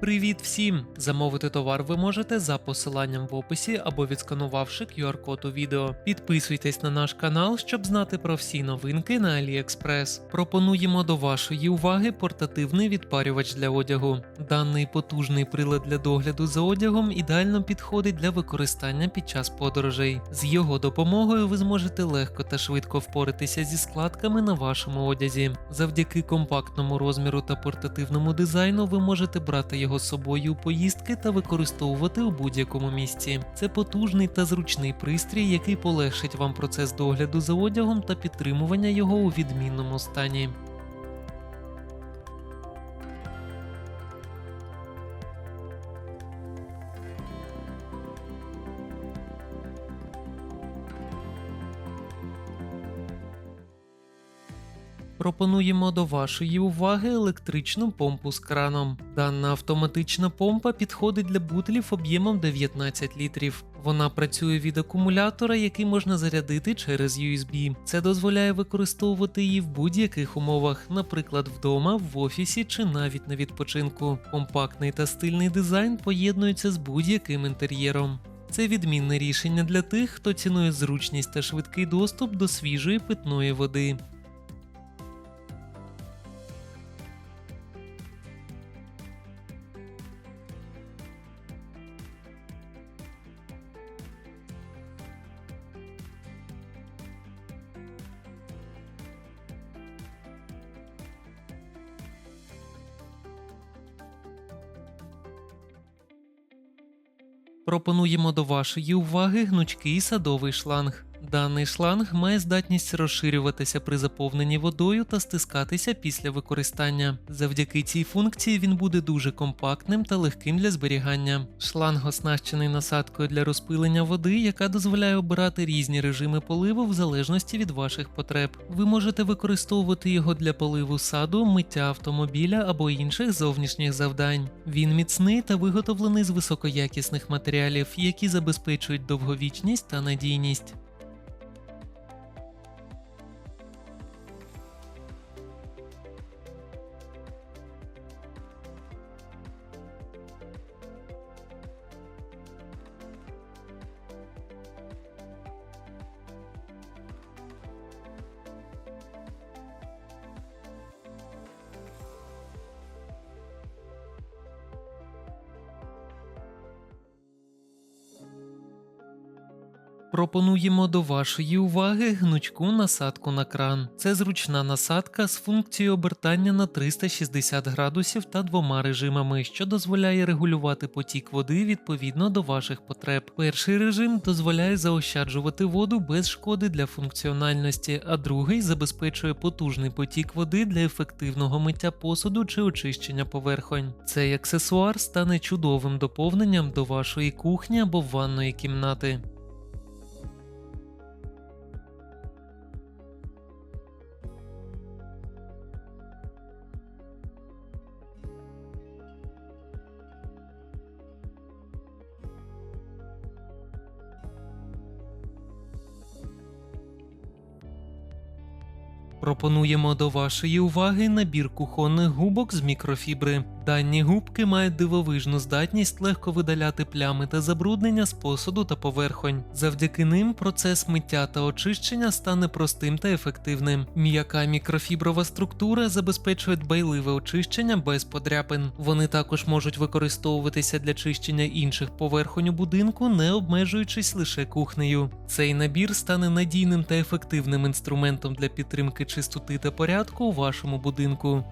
Привіт всім! Замовити товар ви можете за посиланням в описі або відсканувавши QR-код у відео. Підписуйтесь на наш канал, щоб знати про всі новинки на AliExpress. Пропонуємо до вашої уваги портативний відпарювач для одягу. Даний потужний прилад для догляду за одягом ідеально підходить для використання під час подорожей. З його допомогою ви зможете легко та швидко впоратися зі складками на вашому одязі. Завдяки компактному розміру та портативному дизайну ви можете брати його з собою у поїздки та використовувати у будь-якому місці. Це потужний та зручний пристрій, який полегшить вам процес догляду за одягом та підтримування його у відмінному стані. Пропонуємо до вашої уваги електричну помпу з краном. Дана автоматична помпа підходить для бутлів об'ємом 19 літрів. Вона працює від акумулятора, який можна зарядити через USB. Це дозволяє використовувати її в будь-яких умовах, наприклад, вдома, в офісі чи навіть на відпочинку. Компактний та стильний дизайн поєднуються з будь-яким інтер'єром. Це відмінне рішення для тих, хто цінує зручність та швидкий доступ до свіжої питної води. Пропонуємо до вашої уваги гнучкий садовий шланг. Даний шланг має здатність розширюватися при заповненні водою та стискатися після використання. Завдяки цій функції він буде дуже компактним та легким для зберігання. Шланг оснащений насадкою для розпилення води, яка дозволяє обирати різні режими поливу в залежності від ваших потреб. Ви можете використовувати його для поливу саду, миття автомобіля або інших зовнішніх завдань. Він міцний та виготовлений з високоякісних матеріалів, які забезпечують довговічність та надійність. Пропонуємо до вашої уваги гнучку насадку на кран. Це зручна насадка з функцією обертання на 360 градусів та двома режимами, що дозволяє регулювати потік води відповідно до ваших потреб. Перший режим дозволяє заощаджувати воду без шкоди для функціональності, а другий забезпечує потужний потік води для ефективного миття посуду чи очищення поверхонь. Цей аксесуар стане чудовим доповненням до вашої кухні або ванної кімнати. Пропонуємо до вашої уваги набір кухонних губок з мікрофібри. Дані губки мають дивовижну здатність легко видаляти плями та забруднення з посуду та поверхонь. Завдяки ним процес миття та очищення стане простим та ефективним. М'яка мікрофіброва структура забезпечує дбайливе очищення без подряпин. Вони також можуть використовуватися для чищення інших поверхонь у будинку, не обмежуючись лише кухнею. Цей набір стане надійним та ефективним інструментом для підтримки чистоти та порядку у вашому будинку.